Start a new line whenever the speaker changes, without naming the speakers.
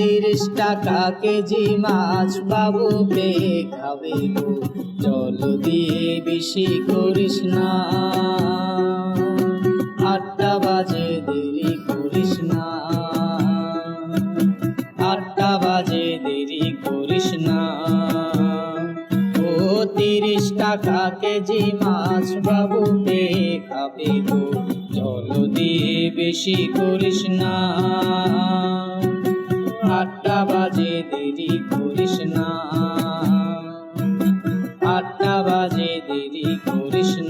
তিরিশ টাকা কেজি মাছ বাবু পেয়ে খাবে গো। জল দিয়ে বেশি করিস না। আটটা বাজে, দেরি করিস না। আটটা বাজে, দেরি করিস না। ও তিরিশ টাকা কেজি মাছ বাবু পেয়ে খাবে গো। জল দিয়ে বেশি করিস না। করিস না। আটটা বাজে দেরি করিস না।